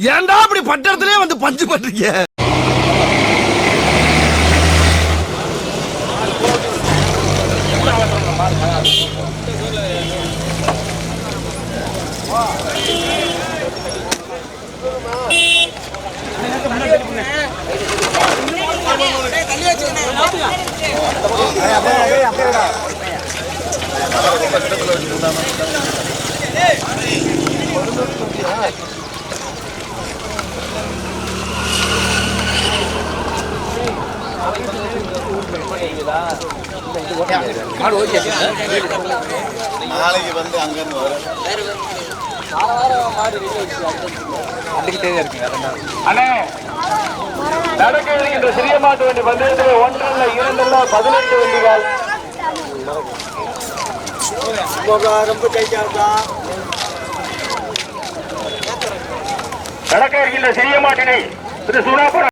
ஏன்டா அப்படி பட்டத்திலே வந்து பஞ்சு பண்றீங்க? அங்கிருந்து வரும் அண்ணே நடக்க இருக்கின்ற சிறிய மாட்டு வண்டி பந்தயத்தில் இரண்டல்ல பதினெட்டு வண்டிகள். நடக்க இருக்கின்ற சிறிய மாட்டினை திரு சூடாபுரம்.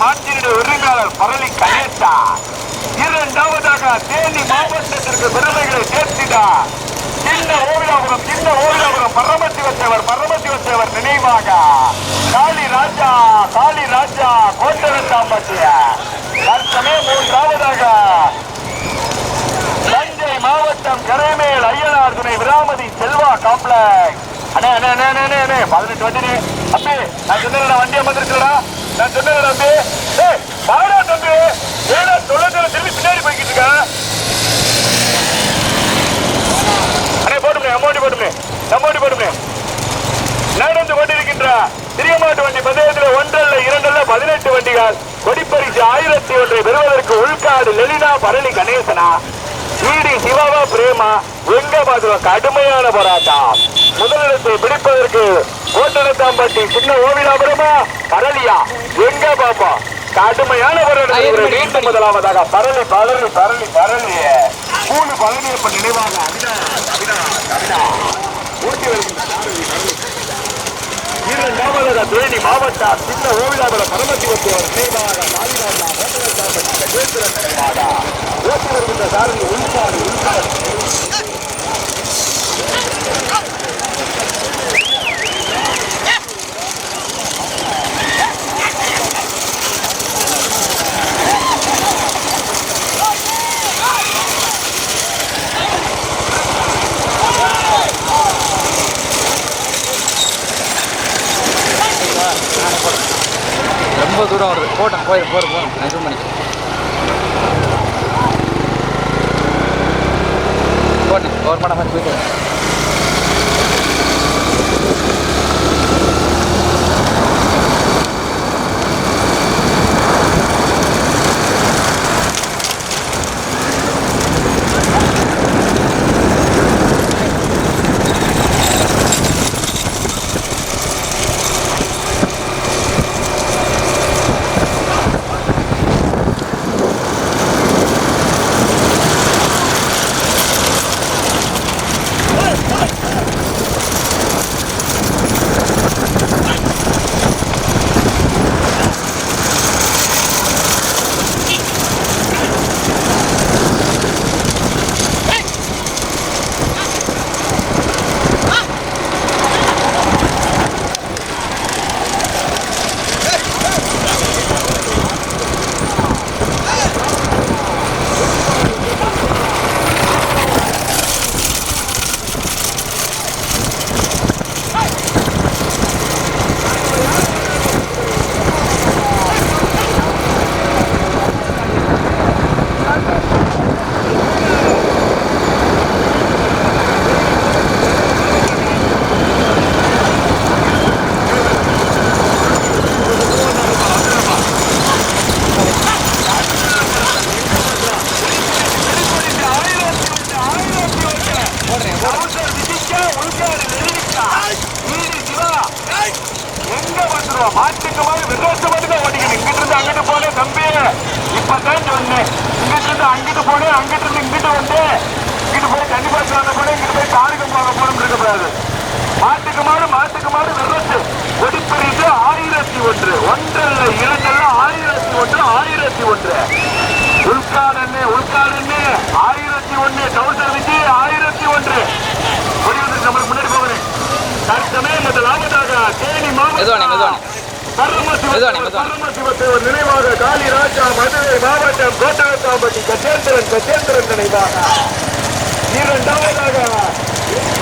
மாற்றினுடைய உரிமையாளர் பரளி கணேசா இரண்டாவதாக தேனி மாவட்டத்திற்கு பெருமைகளை சேர்த்தினார் சின்ன ஓவியாபுரம் சின்ன ஓவியாபுரம் பரமசிவத்தேவர் வச்சவர் நினைவாக. காளி ராஜா காளி ராஜா கோட்டரத்தாம்பட்டிய தற்சமே மூன்றாவதாக தஞ்சை மாவட்டம் கரைமேல் ஐயனார் துணை விராமதி செல்வா காம்ப்ளெக்ஸ். அண்ணே அண்ணே அண்ணே அண்ணே, அண்ணே பதினெட்டு வண்டி அப்பே நான் சொன்னேன் வண்டியை வந்துருச்சுடா நான் சொன்னேன் தம்பி. ஏய் பாடா தம்பி. ஏடா தொழிற்சாலை திரும்பி பின்னாடி போய்கிட்டு இருக்கா. அண்ணே போட்டுமே அமௌண்ட் போட்டுமே அமௌண்ட் போட்டுமே நடந்து கொண்டிருக்கின்ற. திரியமாட்டு வண்டி பந்தயத்தில் ஒன்றல்ல இரண்டல்ல பதினெட்டு வண்டிகள். கொடிப்பரிசு ஆயிரத்தி ஒன்றை பெறுவதற்கு உள்காடு லெலினா பரணி கணேசனா. ஈடி சிவாவா பிரேமா எங்க பாதுவா கடுமையான போராட்டம். முதலிடத்தை பிடிப்பதற்கு ஓட்டனத்தாம்பட்டி சின்ன ஓவிலாபுரமா பரளியா எங்க பாப்பா? கடுமையான போராட்டம் மீண்டும் முதலாவதாக பரளி பரளி பரளி பரளி மூணு பழனியப்ப நினைவாக இரண்டாவதாக தேனி மாவட்டம் சின்ன ஓவிலாபுரம் பரமசிவத்தேவர் நினைவாக வருகின்ற சாரதி உள்காடு உள்காடு ரொம்ப தூரம் வருது போட்டேன் போய் போகிற போகிறேன் நான் இது பண்ணிக்கிறேன் போட்டேன் கவர்மெண்ட் மாதிரி போயிட்டு வரேன். மாட்டுக்கு மாதிரி விரோசப்பட்டு தான் ஓடிக்கணும் இங்கிட்டு இருந்து அங்கிட்டு போனேன் தம்பி இப்பதான் சொன்னேன் இங்கிட்டு அங்கிட்டு போனேன் அங்கிட்டு இருந்து இங்கிட்டு வந்து. இங்கிட்டு போய் தண்ணி பாய்ச்சி வாங்க போனேன் இங்கிட்டு போய் காருக்கு போக போகணும் இருக்கக்கூடாது மாட்டுக்கு மாடு மாட்டுக்கு மாடு விரோசு ஒடிப்பரிசு ஆயிரத்தி ஒன்று. ஒன்றல்ல இரண்டல்ல ஆயிரத்தி ஒன்று ஆயிரத்தி ஒன்று. உள்காடன்னு உள்காடன்னு ஆயிரத்தி ஒன்று. டவுசர் விஜி ஆயிரத்தி ஒன்று. கொடி வந்து நம்மளுக்கு முன்னாடி போகிறேன் தற்சமே முதலாவதாக தேனி மெதுவானே, மெதுவானே. பரமசிவத்தேவர் நினைவாக காளி ராஜா மதுரை மாவட்டம் கோட்டரத்தாம்பட்டி கஜேந்திரன் கஜேந்திரன் நினைவாக. இரண்டாவதாக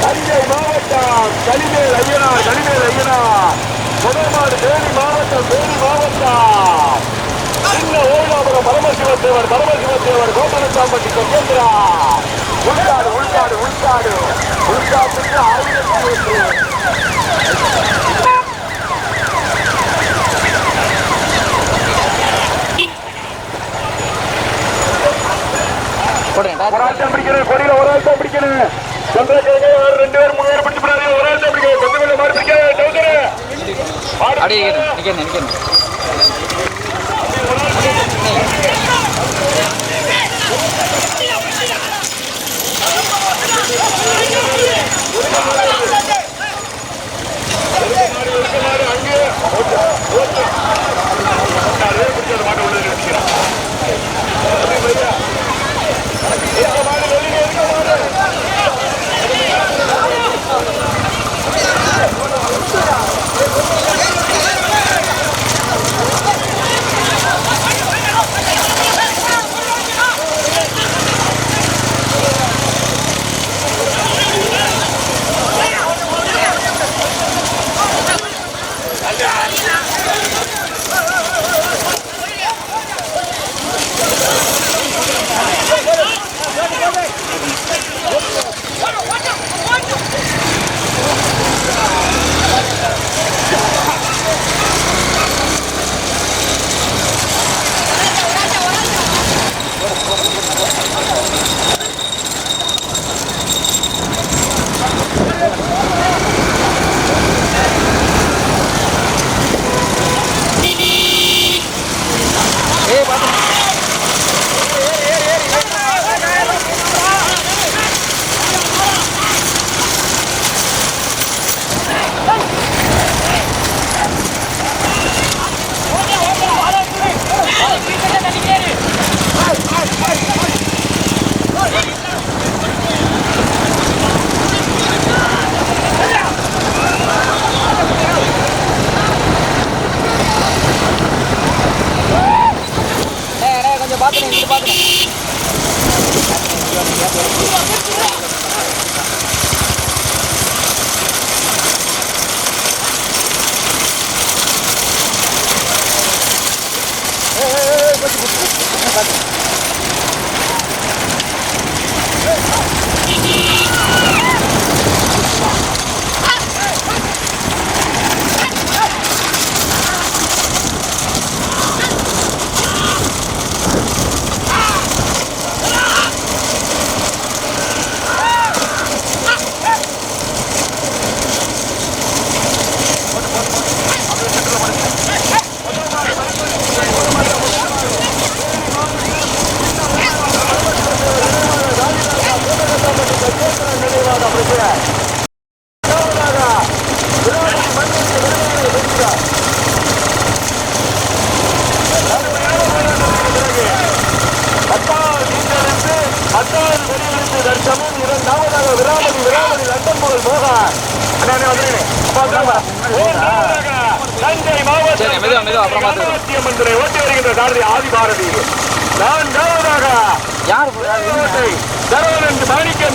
தஞ்சை மாவட்டம் கலிமேல் ஐயனார் கலிமேல் ஐயனார். முதல்மாடு தேனி மாவட்டம் தேனி மாவட்டம். சின்ன ஓய்வாபுரம் பரமசிவத்தேவர் பரமசிவத்தேவர் கோட்டரத்தாம்பட்டி கஜேந்திரா. உள்காடு உள்காடு உள்காடு உள்காட்டுக்கு ஆயிரத்தி போடுறேன் ஒரு ஆள் தான் பிடிக்கணும். கொடியில ஒரு ஆள் தான் பிடிக்கணும் ரெண்டு பேர் மூணு பேர் பிடிச்சு போறாரு. ஒரு ஆள் தான் பிடிக்கணும் கொண்டு கொண்டு மாறி பிடிக்க. டவுசரு அப்படியே நிற்கிறேன் நிற்கிறேன் நிற்கிறேன்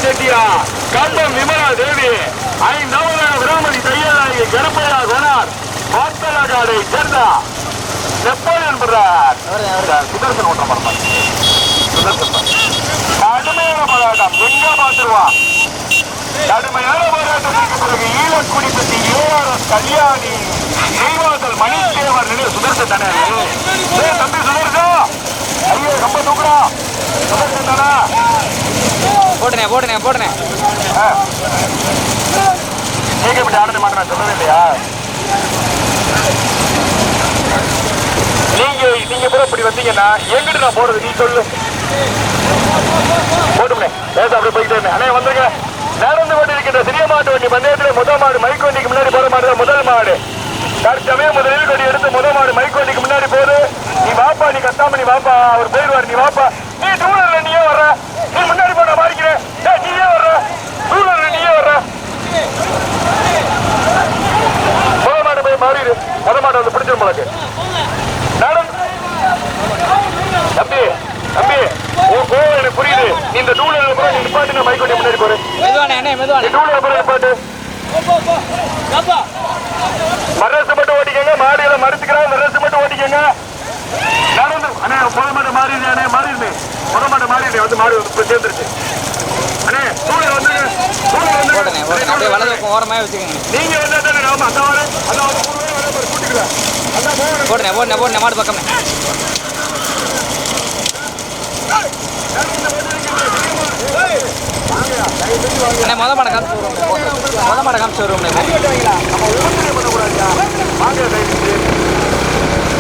செட்டியா? கம்பம் விமலா தேவி. ஐந்தாவதாக விராமதி தையலாகி கருப்பையா குணார் மாத்தலகாடை சேர்ந்தா நெப்போலியன் பிரதர். சுதர்சன் ஓட்டம் பரமாள் கடுமையான போராட்டம். எங்க பார்த்துருவா? கடுமையான போராட்டத்திற்கு பிறகு ஈழக்குடி பற்றி ஏஆர்எஸ் கல்யாணி ஸ்ரீவாசல் மணித்தேவர் நினைவு சுதர்சன் தானே? தம்பி சுதர்சன். ஐயோ ரொம்ப தூக்குறா சுதர்சன் தானே? போட்டுனே போட்டுனே போட்டுனே. நீங்க இப்படி ஆனது மாட்டேன் நான் சொல்லவே இல்லையா நீங்க நீங்க கூட இப்படி வந்தீங்கன்னா எங்கிட்டு நான் போறது? நீ சொல்லு. போட்டுமே பேச அப்படி போயிட்டு வந்தேன் அண்ணே வந்துருங்க. நடந்து கொண்டிருக்கின்ற சிறிய மாட்டு வண்டி பந்தயத்தில் முதல் மாடு மைக் வண்டிக்கு முன்னாடி போற மாடு தான் முதல் மாடு. தற்சமய முதலில் கொடி எடுத்து முதல் மாடு மைக் வண்டிக்கு முன்னாடி போகுது நீ வாப்பா நீ கத்தாம நீ வாப்பா. அவர் போயிடுவார். நீ வாப்பா. நீ டூலர்ல நீயே வர்ற நீ முன்னாடி போன மாறிக்கிறேன் நீயே வர்ற டூலர்ல நீயே வர்ற முத மாறிடு முத வந்து பிடிச்சிரும் உனக்கு? நடந்து தம்பி தம்பி கோவம் எனக்கு புரியுது. நீ இந்த டூலர்ல கூட நீ நிப்பாட்டு நான் மைக் வண்டி முன்னாடி போறேன் மெதுவானே டூலர் கூட நிப்பாட்டு மரசு மட்டும் ஓட்டிக்கங்க மாடியில மறுத்துக்கிறா மரசு மட்டும் ஓட்டிக்கங்க. நடந்து அண்ணே முத மாடு மாறிடு அண்ணே மாறிடு முத மாடு மாறிடு வந்து வந்து சேர்ந்துருச்சு. அண்ணே டூலர் வந்து டூலர் வந்து நீங்க வந்தா அதான் வரேன் போடுறேன் போடுறேன் கூடவே மாடு பக்கம் அண்ணே மொதல் மாடை காமிச்சு வருவோம் மொத மாடை காமிச்சு வருவோம்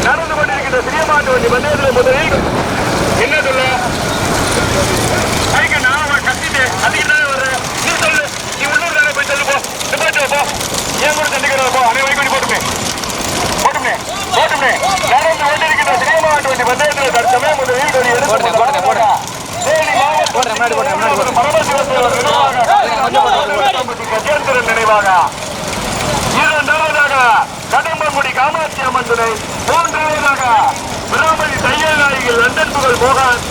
நடந்து கொண்டிருக்கின்ற சிறிய மாட்டு வண்டி பந்தயத்தில் முதலில் என்ன சொல்ல கைக்கு நான் கத்திட்டு தானே வர்றேன் நீ சொல்லு. நீ உள்ளூர் தானே போய் சொல்லு போ. நிப்பாட்டு போ. ஏன் கூட வரைக்கும் போட்டுமே போட்டுமே போட்டுமே. நடந்து கொண்டிருக்கின்ற சிறிய மாட்டு வண்டி பந்தயத்தில் தற்சமயம் முதலில் கொடி எடுத்து போடுங்க, போடுங்க, நினைவாக இரண்டாவதாக கடம்பங்குடி காமாட்சி அம்மன் துணை மூன்றாவதாக பிராமணி தையல் நாயகி லண்டன் புகழ் மோகன்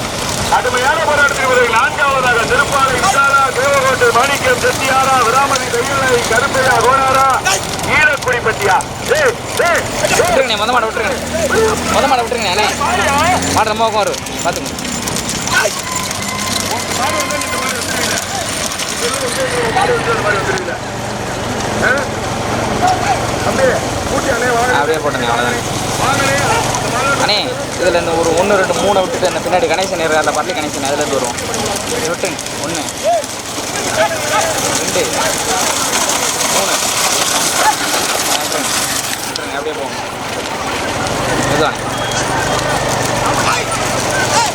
கடுமையான போராட்டத்தில் பிறகு நான்காவதாக திருப்பாலை விசாலா தேவகோட்டை மாணிக்கம் செட்டியாரா விராமணி தையல் நாயகி கருப்பையா கோனாரா ஈரக்குடி பட்டியா விட்டுருங்கண்ணே விட்டுருங்க மொத மாடை விட்டுருங்க மொத மாடை விட்டுருங்க அண்ணே. மாடு ரொம்ப வரும் பார்த்துங்க அண்ணே அப்படியே போட்டுங்க அவ்வளோதானே அண்ணே இதில் இந்த ஒரு ஒன்று ரெண்டு மூணை விட்டுட்டு அந்த பின்னாடி கனெக்ஷன் இருக்கு அந்த பள்ளி கனெக்ஷன் அதுலேருந்து வரும் விட்டுங்க ஒன்று ரெண்டு மூணு. அப்படியே போங்க இதுதான்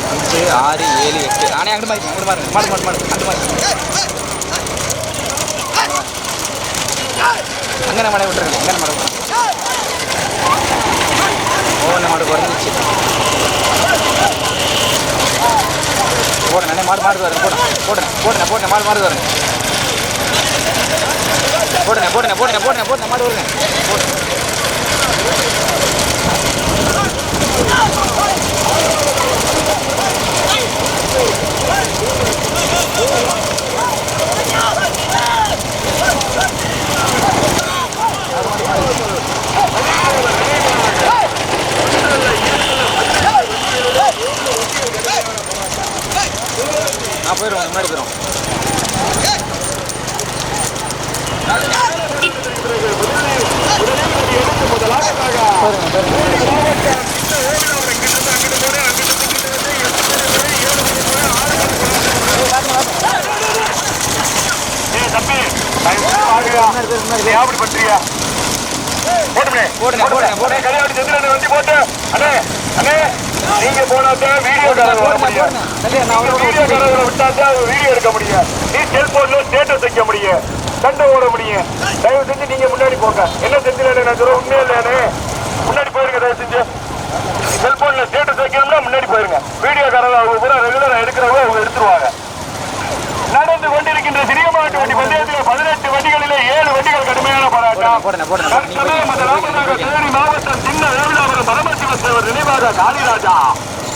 அஞ்சு ஆறு ஏழு எட்டு ஆனே அங்கே மாதிரி அங்கே மாதிரி மாடு மாடு மாடு அங்கே மாதிரி அங்கே மாடை விட்டுருங்க அங்கே மாடை விட்டுருங்க ஒவ்வொன்று மாடு குறைஞ்சிச்சு போடுங்க மாடு மாடு வரேன் போடுங்க போடுறேன் போடுறேன் போடுங்க மாடு மாடு வரேன் போடுறேன் போடுறேன் போடுறேன் போடுறேன் போடுறேன் மாடு வருங்க போடுறேன் you நீங்க போனாதான் வீடியோ வீடியோ விட்டாதான் வீடியோ எடுக்க முடியும். நீ செல்போன்ல ஸ்டேட்டஸ் வைக்க முடியும். சண்டை ஓட முடியும். தயவு செஞ்சு நீங்க முன்னாடி போங்க. என்ன செஞ்சிடல நான் சொல்ல உண்மையா இல்லையானே முன்னாடி போயிருங்க தயவு செஞ்சு. செல்போன்ல ஸ்டேட்டஸ் வைக்கணும்னா முன்னாடி போயிருங்க. வீடியோ கலர் அவங்க பூரா ரெகுலரா எடுக்கிறவங்க அவங்க எடுத்துருவாங்க நடந்து கொண்டிருக்கின்ற சிறிய மாட்டு வண்டி பந்தயத்தில் பதினெட்டு வண்டிகளிலே ஏழு வண்டிகள் முதலாவதாக தேனி மாவட்டம் சின்ன வேவிலாபுரம் பரமசிவத்தேவர் நினைவாக காளிராஜா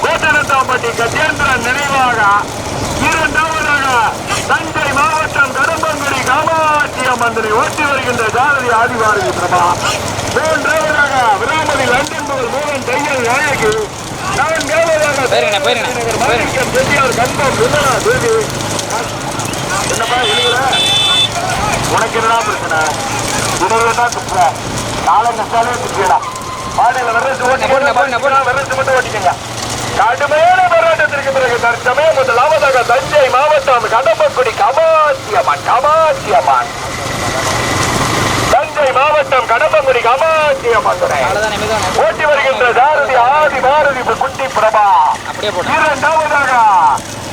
கோட்டனத்தாம்பட்டி கஜேந்திரன் நினைவாக இரண்டாவதாக தஞ்சை மாவட்டம் கடம்பங்குடி காமாட்சி அம்மந்தனை ஓட்டி வருகின்ற ஜாரதி ஆதிவாரதி பிரபா மூன்றாவதாக விராமதி லண்டன் முதல் மூலன் தையல் நாயகி நான்காவதாக மாணிக்கம் செட்டியார் கண்பம் விமலா தேவி. என்னப்பா எழுதுற? உனக்கு என்னடா பிரச்சனை? உணவுல தான் துப்புற நாளை கஷ்டாலே துப்பியடா பாடையில வெறச்சு ஓட்டி போடுங்க, மட்டும் கடுமையான போராட்டத்திற்கு பிறகு தற்சமயம் முதலாவதாக தஞ்சை மாவட்டம் கடம்பக்குடி கமாசியம்மன் கமாசியமான் தஞ்சை மாவட்டம் கடம்பங்குடி கமாசியம்மன் ஓட்டி வருகின்ற சாரதி ஆதி பாரதி குட்டி பிரபா இரண்டாவதாக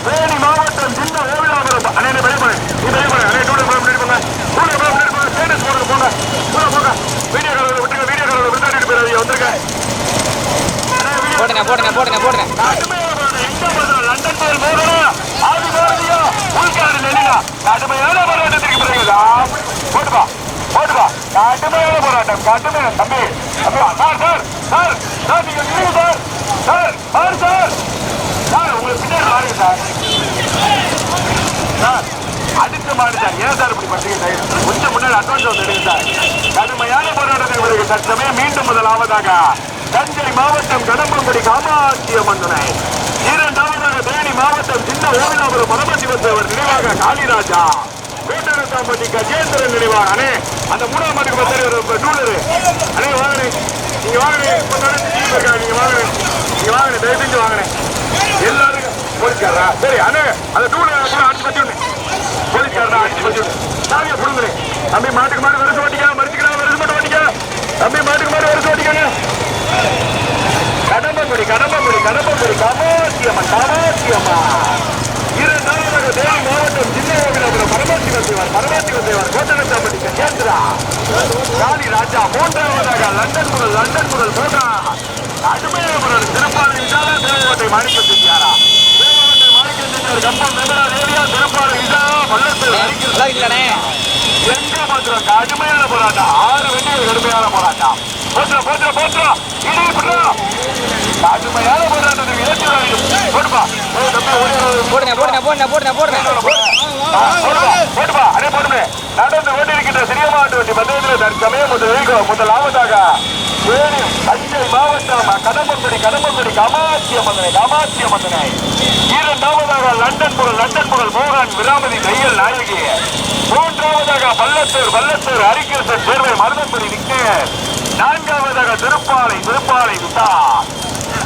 தேனி மாவட்டம். சின்ன ஓவிலாபுரம் அண்ணே நீ வெளியே போங்க நீ வெளியே போங்க அண்ணே டூடர் போங்க முன்னாடி போங்க டூடர் போங்க முன்னாடி போங்க ஸ்டேட்டஸ் போடுங்க போங்க போங்க போங்க வீடியோ காலில் விட்டுருங்க வீடியோ காலில் விட்டாடிட்டு போயிடாதீங்க வந்துருங்க அண்ணே, வீடியோ போடுங்க போடுங்க போடுங்க போடுங்க கடுமையான போராட்டம். எங்க போதும் லண்டன் போல் மோகனா ஆதி பாரதியா உள்காடு லெனினா கடுமையான போராட்டத்திற்கு பிறகு போட்டுப்பா போட்டுப்பா கடுமையான போராட்டம் கடுமையான தம்பி தம்பி சார் சார் சார் சார் நீங்க நில்லுங்க sir sir sir sir sir உங்களுக்கு பின்னாடி பாருங்க சார் சார் அடிச்ச மாடு சார் ஏன் சார் இப்படி பண்றீங்க சார் கொஞ்சம் முன்னாடி அட்வான்ஸ் வந்து எடுங்க சார் கடுமையான போராட்டத்தை உங்களுக்கு தற்சமயம் மீண்டும் முதலாவதாக தஞ்சை மாவட்டம் கடம்பங்குடி காமாட்சி அம்மன் இரண்டாவதாக தேனி மாவட்டம் சின்ன ஓவிலாபுரம் பரமசிவத்தேவர் நினைவாக காளிராஜா. வேட்டரத்தாம்பட்டி கஜேந்திரன் நினைவாக அண்ணே அந்த மூணாம் மாட்டுக்கு பத்தாரி ஒரு டூலரு அண்ணே வாங்கண்ணே. நீங்க வாங்கண்ணே இப்ப தானே நீங்க வாங்கினேன் நீங்க வாங்கண்ணே தயவு செஞ்சு வாங்கினேன் எல்லாரும் போலீஸ்காரா சரி அண்ணே அந்த டூலர் அடிச்சு வச்சு விடுங்க போலீஸ்காரா அடிச்சு வச்சு விடுங்க சாவியை தம்பி மாட்டுக்கு மாடு வருஷம் ஓட்டிக்க மறிச்சுக்கலாம் வருஷம் மட்டும் ஓட்டிக்க. தம்பி மாட்டுக்கு மாடு வருஷம் ஓட்டிக்கங்க கடம்பங்குடி கடம்பங்குடி கடம்பங்குடி காமாட்சியம்மன் காமாட்சியம்மன். இரண்டாவதாக தேனி மாவட்டம் சின்ன கோவிலாபுரம் பரமாசிவ தேவர் பரமாசிவ தேவர் கோட்டனத்தாம்பட்டி கஜேந்திரா. காளி ராஜா மூன்றாவதாக லண்டன் முதல் லண்டன் முதல் மூன்றா. கடுமையான முறையில் திருப்பாலை விசாலா தேவகோட்டை மாணிக்க செட்டியாரா. தேவகோட்டை மாணிக்க கம்பம் வெங்கடா தேவியா திருப்பாலை விசா வல்லத்தில் அறிக்கை இருக்கலாண்ணே எங்க மாத்திரம் கடுமையான போராட்டம். ஆறு வெற்றிகள் கடுமையான போராட்டம். போச்சுரா போச்சுரா போச்சுரா இடி இப்படிரா கடுமையான போராட்டத்துக்கு ஏற்று போட்டுப்பா. போடுங்க போடுங்க போடுங்க போடுங்க போடுங்க. போடுப்பா, அடே போடுமே. நடந்து கொண்டிருக்கின்ற சிறிய மாட்டு வண்டி பந்தயத்தில் தற்சமயம் முதல் முதலாவதாக தேனி, தஞ்சை மாவட்டம் கடம்பங்குடி கடம்பங்குடி காமாட்சிய மந்தனை காமாட்சிய மந்தனை இரண்டாவதாக லண்டன் புகழ் லண்டன் புகழ் மோகன் விராமதி தையல் நாயகி. மூன்றாவதாக பள்ளத்தூர் பள்ளத்தூர் ஹரிகிருஷ்ணன் சேர்வை மருதங்குடி விக்னேர் நான்காவதாக திருப்பாலை திருப்பாலை விட்டா.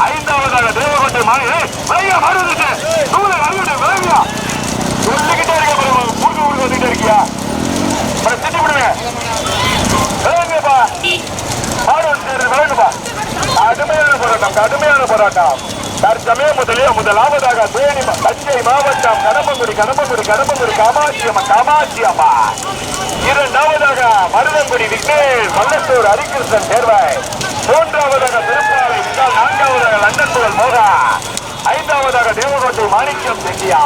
ஐந்தாவதாக தேவகோட்டை மாநில வரையா மாறுவது சூழல் அறிவிட்டு விளைவியா சொல்லிக்கிட்டே இருக்க பிறகு முழுக்க முழுக்க வந்துட்டே இருக்கியா? அப்புறம் திட்டி விடுங்க. விளையாடுங்கப்பா மாடு வந்து கடுமையான போராட்டம் கடுமையான போராட்டம். தற்சமய முதலே முதலாவதாக தேனி தஞ்சை மாவட்டம் கடம்பங்குடி கடம்பங்குடி கடம்பங்குடி காமாட்சி அம்மா காமாட்சி அம்மா. இரண்டாவதாக மருதங்குடி விக்னேஷ் வல்லத்தூர் ஹரிகிருஷ்ணன் தேர்வாய் மூன்றாவதாக திருப்பாவை விட்டால் நான்காவதாக லண்டன் புகழ் மோகா. ஐந்தாவதாக தேவகோட்டை மாணிக்கம் செட்டியா.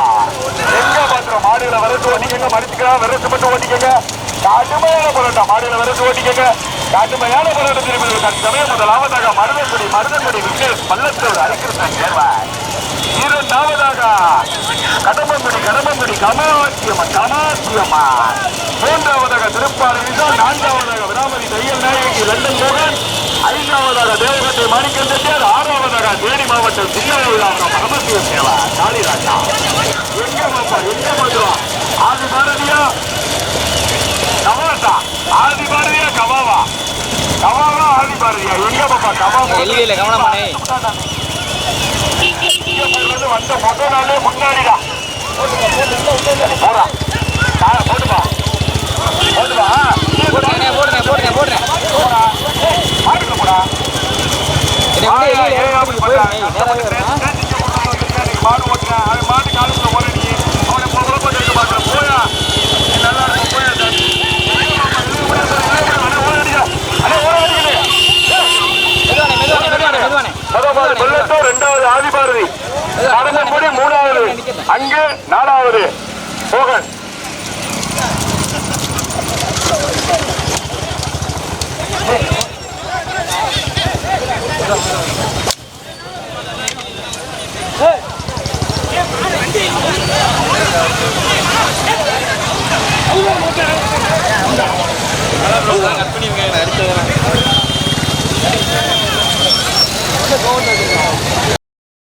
எங்க பாத்திரம் மாடியில வரட்டு ஓட்டிக்கங்க மடிச்சுக்கலாம் விரட்டு மட்டும் ஓட்டிக்கங்க. கடுமையான போராட்டம் மாடியில வரட்டு ஓட்டிக்கங்க. கடுமையான போராட்டம் திரும்பி தற்சமயம் முதலாவதாக மருதங்குடி மருதங்குடி விக்னேஷ் பள்ளத்தூர் ஹரிகிருஷ்ணன் தேர்வாய் இரண்டாவதாக கடம்பங்குடி கடம்பங்குடி கமாட்சியம்மன் கமாட்சியம்மன் மூன்றாவதாக திருப்பாலை விசால் நான்காவதாக விராமதி தையல் நாயகி லண்டன் மோகன் ஐந்தாவதாக தேவகத்தை மாணிக்கம் செட்டியார் ஆறாவதாக தேனி மாவட்டம் விழாபுரம் பரமசிவ சேவா காளிராஜா. எங்க பாப்பா எங்க பாத்துவா ஆதி பாரதியா? கவாட்டா ஆதி பாரதியா கவாவா? கவாவா ஆதி பாரதியா? எங்க பாப்பா கவாவா எல்வியில கவனமானே வந்த மொத நாளே முன்னாடிடா போடா. ஆ, போட்டுப்பா போட்டுப்பா. போடுறேன் போடுறேன் போடுறேன்